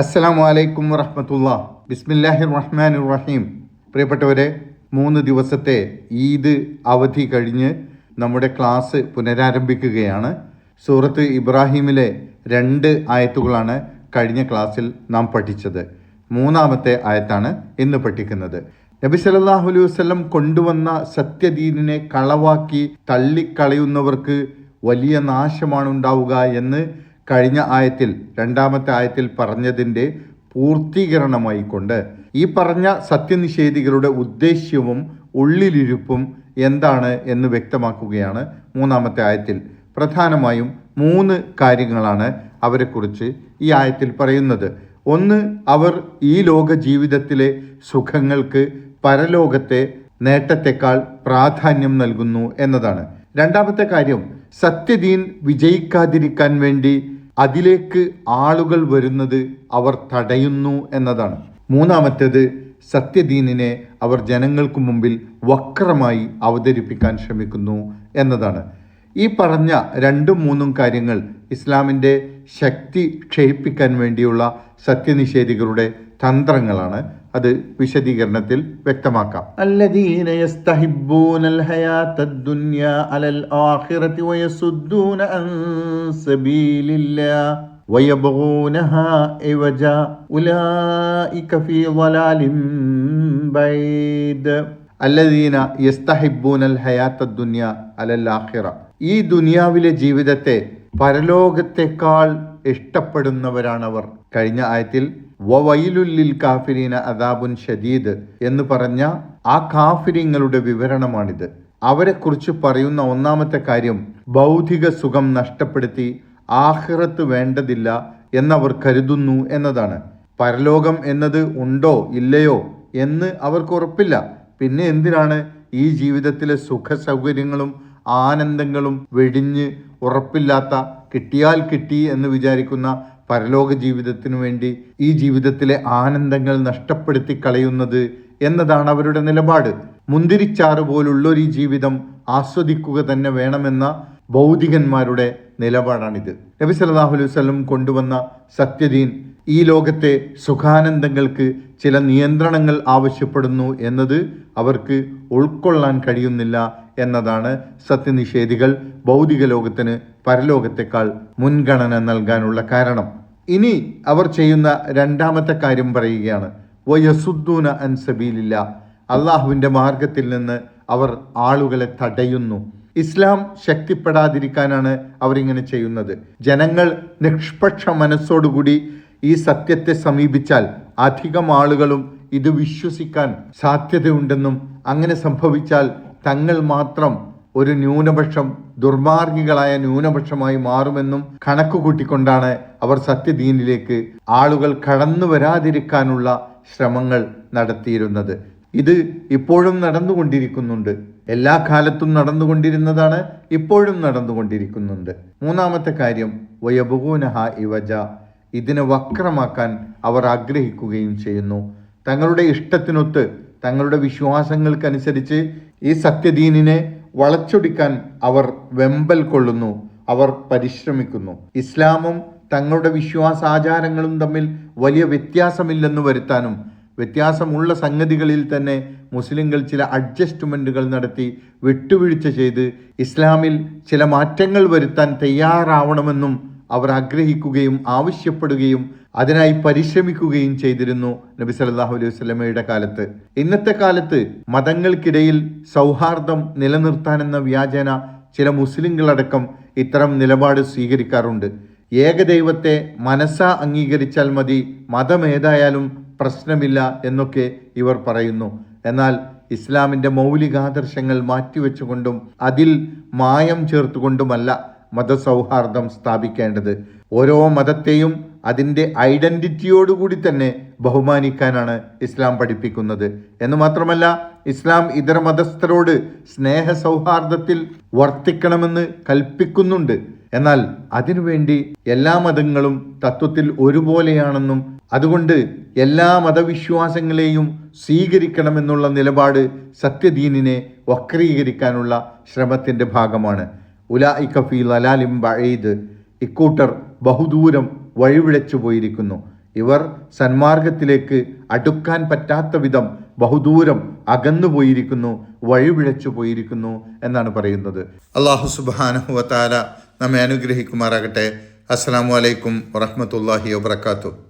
അസ്സലാമു അലൈക്കും വറഹമത്തുള്ള. ബിസ്മില്ലാഹിർ റഹ്മാൻ റഹീം പ്രിയപ്പെട്ടവരെ മൂന്ന് ദിവസത്തെ ഈദ് അവധി കഴിഞ്ഞ് നമ്മുടെ ക്ലാസ് പുനരാരംഭിക്കുകയാണ്. സൂറത്ത് ഇബ്രാഹിമിലെ രണ്ട് ആയത്തുകളാണ് കഴിഞ്ഞ ക്ലാസ്സിൽ നാം പഠിച്ചത്. മൂന്നാമത്തെ ആയത്താണ് ഇന്ന് പഠിക്കുന്നത്. നബി സല്ലല്ലാഹു അലൈഹി വസ്ലം കൊണ്ടുവന്ന സത്യദീനിനെ കളവാക്കി തള്ളിക്കളയുന്നവർക്ക് വലിയ നാശമാണ് ഉണ്ടാവുക എന്ന് കഴിഞ്ഞ ആയത്തിൽ രണ്ടാമത്തെ ആയത്തിൽ പറഞ്ഞതിന്റെ പൂർത്തീകരണമായി കൊണ്ട് ഈ പറഞ്ഞ സത്യനിഷേധികളുടെ ഉദ്ദേശ്യവും ഉള്ളിലിരുപ്പും എന്താണ് എന്ന് വ്യക്തമാക്കുകയാണ് മൂന്നാമത്തെ ആയത്തിൽ. പ്രധാനമായും മൂന്ന് കാര്യങ്ങളാണ് അവരെക്കുറിച്ച് ഈ ആയത്തിൽ പറയുന്നത്. ഒന്ന് അവർ ഈ ലോക ജീവിതത്തിലെ സുഖങ്ങൾക്ക് പരലോകത്തെ നേട്ടത്തെക്കാൾ പ്രാധാന്യം നൽകുന്നു എന്നതാണ്. രണ്ടാമത്തെ കാര്യം സത്യദീൻ വിജയിക്കാതിരിക്കാൻ വേണ്ടി അതിലേക്ക് ആളുകൾ വരുന്നത് അവർ തടയുന്നു എന്നതാണ്. മൂന്നാമത്തേത് സത്യദീനിനെ അവർ ജനങ്ങൾക്ക് മുമ്പിൽ വക്രമായി അവതരിപ്പിക്കാൻ ശ്രമിക്കുന്നു എന്നതാണ്. ഈ പറഞ്ഞ രണ്ടും മൂന്നും കാര്യങ്ങൾ ഇസ്ലാമിന്റെ ശക്തി ക്ഷയിപ്പിക്കാൻ വേണ്ടിയുള്ള സത്യനിഷേധികളുടെ തന്ത്രങ്ങളാണ്. അത് വിശദീകരണത്തിൽ വ്യക്തമാക്കാം. അലൽ ആഹിറ ഈ ദുനിയാവിലെ ജീവിതത്തെ പരലോകത്തെക്കാൾ ഇഷ്ടപ്പെടുന്നവരാണവർ. കഴിഞ്ഞ ആയത്തിൽ വവൈലുല്ലിൽ കാഫിരീന അദാബുൻ ഷദീദ് എന്ന് പറഞ്ഞ ആ കാഫിരിങ്ങളുടെ വിവരണമാണിത്. അവരെക്കുറിച്ച് പറയുന്ന ഒന്നാമത്തെ കാര്യം ഭൗതിക സുഖം നഷ്ടപ്പെടുത്തി ആഹ്റത്ത് വേണ്ടതില്ല എന്നവർ കരുതുന്നു എന്നതാണ്. പരലോകം എന്നത് ഉണ്ടോ ഇല്ലയോ എന്ന് അവർക്ക് ഉറപ്പില്ല. പിന്നെ എന്തിനാണ് ഈ ജീവിതത്തിലെ സുഖ സൗകര്യങ്ങളും ആനന്ദങ്ങളും വെടിഞ്ഞ് ഉറപ്പില്ലാത്ത കിട്ടിയാൽ കിട്ടി എന്ന് വിചാരിക്കുന്ന പരലോക ജീവിതത്തിനു വേണ്ടി ഈ ജീവിതത്തിലെ ആനന്ദങ്ങൾ നഷ്ടപ്പെടുത്തി കളയുന്നത് എന്നതാണ് അവരുടെ നിലപാട്. മുന്തിരിച്ചാറ് പോലുള്ളൊരു ജീവിതം ആസ്വദിക്കുക തന്നെ വേണമെന്ന ഭൗതികന്മാരുടെ നിലപാടാണിത്. നബി സല്ലല്ലാഹു അലൈഹി വസല്ലം കൊണ്ടുവന്ന സത്യദീൻ ഈ ലോകത്തെ സുഖാനന്ദങ്ങൾക്ക് ചില നിയന്ത്രണങ്ങൾ ആവശ്യപ്പെടുന്നു എന്നത് അവർക്ക് ഉൾക്കൊള്ളാൻ കഴിയുന്നില്ല എന്നതാണ് സത്യനിഷേധികൾ ഭൗതിക ലോകത്തിന് പരലോകത്തെക്കാൾ മുൻഗണന നൽകാനുള്ള കാരണം. ഇനി അവർ ചെയ്യുന്ന രണ്ടാമത്തെ കാര്യം പറയുകയാണ്. വയസുദ്ദൂന അൻസബീലില്ല അള്ളാഹുവിന്റെ മാർഗത്തിൽ നിന്ന് അവർ ആളുകളെ തടയുന്നു. ഇസ്ലാം ശക്തിപ്പെടാതിരിക്കാനാണ് അവരിങ്ങനെ ചെയ്യുന്നത്. ജനങ്ങൾ നിഷ്പക്ഷ മനസ്സോടുകൂടി ഈ സത്യത്തെ സമീപിച്ചാൽ അധികം ആളുകളും ഇത് വിശ്വസിക്കാൻ സാധ്യതയുണ്ടെന്നും അങ്ങനെ സംഭവിച്ചാൽ തങ്ങൾ മാത്രം ഒരു ന്യൂനപക്ഷം ദുർമാർഗികളായ ന്യൂനപക്ഷമായി മാറുമെന്നും കണക്ക് കൂട്ടിക്കൊണ്ടാണ് അവർ സത്യദീനിലേക്ക് ആളുകൾ കടന്നു വരാതിരിക്കാനുള്ള ശ്രമങ്ങൾ നടത്തിയിരുന്നത്. ഇത് ഇപ്പോഴും നടന്നുകൊണ്ടിരിക്കുന്നുണ്ട്. എല്ലാ കാലത്തും നടന്നുകൊണ്ടിരുന്നതാണ് ഇപ്പോഴും നടന്നുകൊണ്ടിരിക്കുന്നുണ്ട്. മൂന്നാമത്തെ കാര്യം വയബുഗൂനഹ ഇവജ. ഇതിനെ വക്രമാക്കാൻ അവർ ആഗ്രഹിക്കുകയും ചെയ്യുന്നു. തങ്ങളുടെ ഇഷ്ടത്തിനൊത്ത് തങ്ങളുടെ വിശ്വാസങ്ങൾക്കനുസരിച്ച് ഈ സത്യദീനിനെ വളച്ചൊടിക്കാൻ അവർ വെമ്പൽ കൊള്ളുന്നു. അവർ പരിശ്രമിക്കുന്നു. ഇസ്ലാമും തങ്ങളുടെ വിശ്വാസാചാരങ്ങളും തമ്മിൽ വലിയ വ്യത്യാസമില്ലെന്ന് വരുത്താനും വ്യത്യാസമുള്ള സംഗതികളിൽ തന്നെ മുസ്ലിങ്ങൾ ചില അഡ്ജസ്റ്റ്മെന്റുകൾ നടത്തി വിട്ടുവീഴ്ച ചെയ്ത് ഇസ്ലാമിൽ ചില മാറ്റങ്ങൾ വരുത്താൻ തയ്യാറാവണമെന്നും അവർ ആഗ്രഹിക്കുകയും ആവശ്യപ്പെടുകയും അതിനായി പരിശ്രമിക്കുകയും ചെയ്തിരുന്നു നബി സല്ലല്ലാഹു അലൈഹി വസല്ലമയുടെ കാലത്ത്. ഇന്നത്തെ കാലത്ത് മതങ്ങൾക്കിടയിൽ സൗഹാർദ്ദം നിലനിർത്താനെന്ന വ്യാജന ചില മുസ്ലിങ്ങളടക്കം ഇത്തരം നിലപാട് സ്വീകരിക്കാറുണ്ട്. ഏകദൈവത്തെ മനസ്സാ അംഗീകരിച്ചാൽ മതി മതമേതായാലും പ്രശ്നമില്ല എന്നൊക്കെ ഇവർ പറയുന്നു. എന്നാൽ ഇസ്ലാമിന്റെ മൗലികാദർശങ്ങൾ മാറ്റിവെച്ചുകൊണ്ടും അതിൽ മായം ചേർത്തുകൊണ്ടുമല്ല മതസൗഹാർദ്ദം സ്ഥാപിക്കേണ്ടത്. ഓരോ മതത്തെയും അതിന്റെ ഐഡന്റിറ്റിയോടുകൂടി തന്നെ ബഹുമാനിക്കാനാണ് ഇസ്ലാം പഠിപ്പിക്കുന്നത്. എന്ന് മാത്രമല്ല ഇസ്ലാം ഇതര മതസ്ഥരോട് സ്നേഹ സൗഹാർദ്ദത്തിൽ വർത്തിക്കണമെന്ന് കൽപ്പിക്കുന്നുണ്ട്. എന്നാൽ അതിനുവേണ്ടി എല്ലാ മതങ്ങളും തത്വത്തിൽ ഒരുപോലെയാണെന്നും അതുകൊണ്ട് എല്ലാ മതവിശ്വാസങ്ങളെയും സ്വീകരിക്കണമെന്നുള്ള നിലപാട് സത്യദീനിനെ വക്രീകരിക്കാനുള്ള ശ്രമത്തിന്റെ ഭാഗമാണ്. ഉലായിക്കഫി ലലാലിം ബഴീദ് ഇക്കൂട്ടർ ബഹുദൂരം വഴിവിളച്ചു പോയിരിക്കുന്നു. ഇവർ സന്മാർഗത്തിലേക്ക് അടുക്കാൻ പറ്റാത്ത വിധം ബഹുദൂരം അകന്നു പോയിരിക്കുന്നു വഴിവിളച്ചു പോയിരിക്കുന്നു എന്നാണ് പറയുന്നത്. അള്ളാഹു സുബാനഹുവത്താല നമ്മെ അനുഗ്രഹിക്കുമാറാകട്ടെ. അസ്സാം വലൈക്കും വറഹമത്തല്ലാഹി വാത്തു